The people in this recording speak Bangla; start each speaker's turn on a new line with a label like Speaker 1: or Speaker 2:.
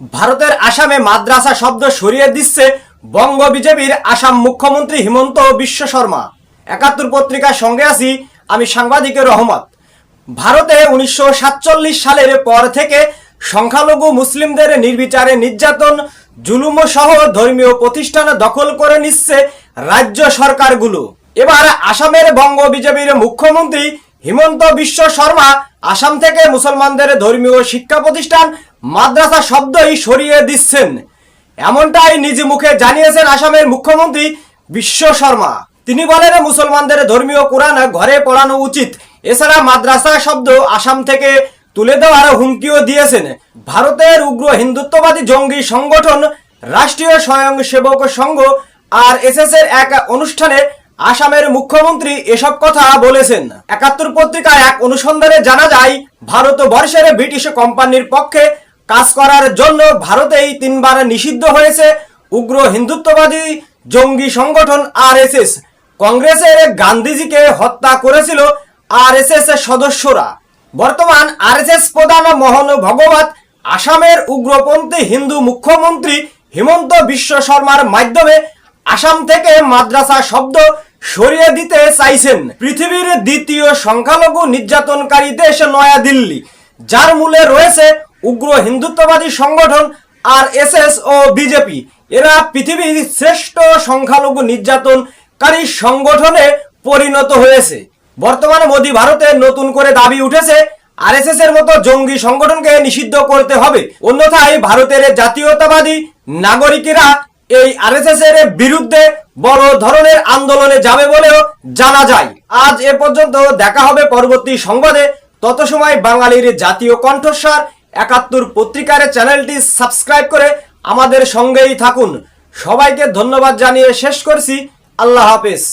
Speaker 1: ভারতের আসামে মাদ্রাসা শব্দ সরিয়ে দিচ্ছে বঙ্গ বিজেপির আসাম মুখ্যমন্ত্রী হিমন্ত বিশ্ব শর্মা। একাত্তর পত্রিকার সঙ্গে আছি আমি সাংবাদিকের রহমত। ভারতে উনিশশো সাতচল্লিশ সালের পর থেকে সংখ্যালঘু মুসলিমদের নির্বিচারে নির্যাতন, জুলুম সহ ধর্মীয় প্রতিষ্ঠান দখল করে নিচ্ছে রাজ্য সরকারগুলো। এবার আসামের বঙ্গ বিজেপির মুখ্যমন্ত্রী হিমন্ত বিশ্ব শর্মা আসাম থেকে মুসলমানদের ধর্মীয় শিক্ষা প্রতিষ্ঠান মাদ্রাসা শব্দই সরিয়ে দিচ্ছেন। এমনটাই নিজ মুখে জানিয়েছেন আসামের মুখ্যমন্ত্রী বিশ্ব শর্মা। তিনি বলেন, মুসলমানদের ধর্মীয় কোরআন ঘরে পড়ানো উচিত। এছাড়া মাদ্রাসা শব্দ আসাম থেকে তুলে দেওয়ার হুমকিও দিয়েছেন। ভারতের উগ্র হিন্দুত্ববাদী জঙ্গি সংগঠন রাষ্ট্রীয় স্বয়ংসেবক সংঘ, আর এস এর এক অনুষ্ঠানে আসামের মুখ্যমন্ত্রী এসব কথা বলেছেন। একাত্তর পত্রিকায় এক অনুসন্ধানে জানা যায়, ভারতবর্ষের ব্রিটিশ কোম্পানির পক্ষে কাজ করার জন্য ভারতেই তিনবার নিষিদ্ধ হয়েছে উগ্র হিন্দুত্ববাদী জঙ্গি সংগঠন আরএসএস। কংগ্রেসের গান্ধীজিকে হত্যা করেছিল আরএসএস সদস্যরা। বর্তমান আরএসএস প্রধান মোহন ভগবত, আসামের উগ্রপন্থী হিন্দু মুখ্যমন্ত্রী হিমন্ত বিশ্ব শর্মার মাধ্যমে আসাম থেকে মাদ্রাসা শব্দ সরিয়ে দিতে চাইছেন পৃথিবীর দ্বিতীয় সংখ্যালঘু নির্যাতনকারী দেশ নয়াদিল্লি, যার মূলে রয়েছে উগ্র হিন্দুত্ববাদী সংগঠন আর এস ও বিজেপি। এরা পৃথিবীর শ্রেষ্ঠ সংখ্যালঘু নির্যাতনকারী সংগঠনে পরিণত হয়েছে। বর্তমানে মোদী ভারতে নতুন করে দাবি উঠেছে, আরএসএস এর মতো জঙ্গি সংগঠনকে নিষিদ্ধ করতে হবে। অন্যথায় ভারতের জাতীয়তাবাদী নাগরিকেরা এই আরএসএস এর বিরুদ্ধে বড় ধরনের আন্দোলনে যাবে বলেও জানা যায়। আজ এ পর্যন্ত দেখা হবে পরবর্তী সংবাদে। তত সময় বাঙালির জাতীয় কণ্ঠস্বর। একাত্তর পত্রিকার চ্যানেলটি সাবস্ক্রাইব করে আমাদের সঙ্গেই থাকুন। সবাইকে ধন্যবাদ জানিয়ে শেষ করছি। আল্লাহ হাফেজ।